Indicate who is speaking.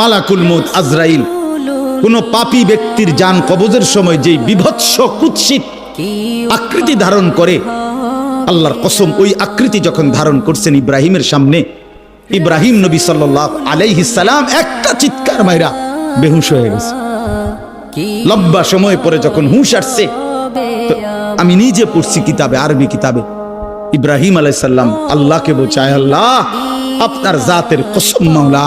Speaker 1: মালাকুল মৌত আজরাইল। কোন পাপী ব্যক্তির জান কবজের সময় যেই বিভৎস কুৎসিত আকৃতি ধারণ করে, আল্লাহর কসম ওই আকৃতি যখন ধারণ করছেন ইব্রাহিমের সামনে, ইব্রাহিম নবী সাল্লাহ সালাম একটা চিৎকার মাইরা বেহুশ হয়ে গেছে। লম্বা সময় পরে যখন হুঁশ আসছে আমি নিজে পড়ছি কিতাবে, আরবি কিতাবে। ইব্রাহিম আলাইসাল্লাম আল্লাহকে বোঝায়, আল্লাহ, আপনার জাতের কসম মাওলা